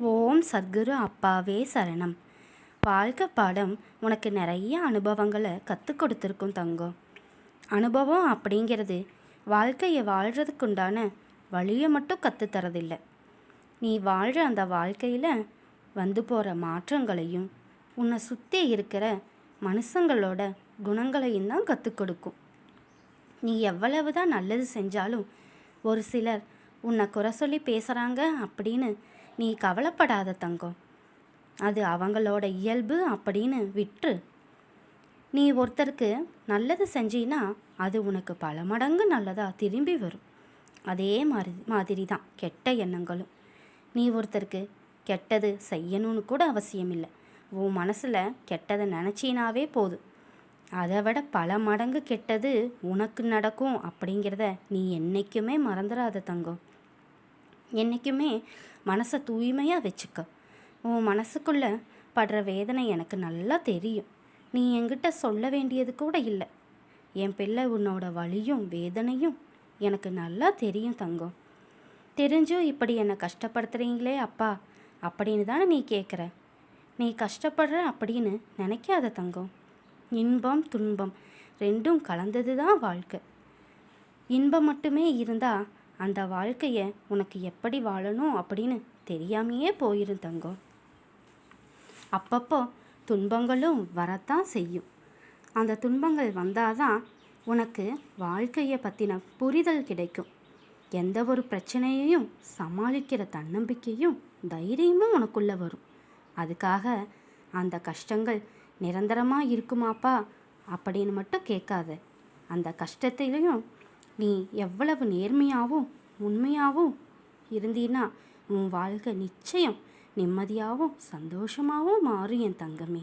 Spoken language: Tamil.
ஓம் சத்குரு அப்பாவே சரணம். வாழ்க்கை பாடம் உனக்கு நிறைய அனுபவங்களை கற்றுக் கொடுத்துருக்கும் தங்கம் அனுபவம் அப்படிங்கிறது வாழ்க்கையை வாழ்கிறதுக்குண்டான வழியை மட்டும் கற்றுத்தரதில்லை நீ வாழ்கிற அந்த வாழ்க்கையில் வந்து போகிற மாற்றங்களையும் உன்னை சுற்றி இருக்கிற மனுஷங்களோட குணங்களையும் தான் கற்றுக் கொடுக்கும். நீ எவ்வளவு தான் நல்லது செஞ்சாலும் ஒரு சிலர் உன்னை குறை சொல்லி பேசுகிறாங்க அப்படின்னு நீ கவலைப்படாத தங்கம். அது அவங்களோட இயல்பு அப்படின்னு விட்டுரு நீ ஒருத்தருக்கு நல்லது செஞ்சீன்னா அது உனக்கு பல மடங்கு நல்லதாக திரும்பி வரும். அதே மாதிரி மாதிரி தான் கெட்ட எண்ணங்களும். நீ ஒருத்தருக்கு கெட்டது செய்யணும்னு கூட அவசியம் இல்லை உன் மனசில் கெட்டதை நினச்சினாவே போதும் அதை விட பல மடங்கு கெட்டது உனக்கு நடக்கும் அப்படிங்கிறத நீ என்றைக்குமே மறந்துடாத தங்கம். என்றைக்குமே மனசை தூய்மையாக வச்சுக்க. உன் மனசுக்குள்ளே படுற வேதனை எனக்கு நல்லா தெரியும். நீ என்கிட்ட சொல்ல வேண்டியது கூட இல்லை. என் பிள்ளை உன்னோட வலியும் வேதனையும் எனக்கு நல்லா தெரியும் தங்கம். தெரிஞ்சும் இப்படி என்னை கஷ்டப்படுத்துறீங்களே அப்பா அப்படின்னு தானே நீ கேட்குற நீ கஷ்டப்படுற அப்படின்னு நினைக்காத தங்கம். இன்பம் துன்பம் ரெண்டும் கலந்தது தான் வாழ்க்கை. இன்பம் மட்டுமே இருந்தால் அந்த வாழ்க்கையை உனக்கு எப்படி வாழணும் அப்படின்னு தெரியாமையே போயிரும் தங்கம் அப்பப்போ துன்பங்களும் வரத்தான் செய்யும். அந்த துன்பங்கள் வந்தாதான் உனக்கு வாழ்க்கையை பற்றின புரிதல் கிடைக்கும். எந்த ஒரு பிரச்சனையையும் சமாளிக்கிற தன்னம்பிக்கையும் தைரியமும் உனக்குள்ளே வரும். அதுக்காக அந்த கஷ்டங்கள் நிரந்தரமாக இருக்குமாப்பா அப்படின்னு மட்டும் கேட்காத. அந்த கஷ்டத்திலையும் நீ எவ்வளவு நேர்மையாகவும் உண்மையாகவும் இருந்தீன்னா உன் வாழ்க்கை நிச்சயம் நிம்மதியாகவும் சந்தோஷமாகவும் மாறும் என் தங்கமே.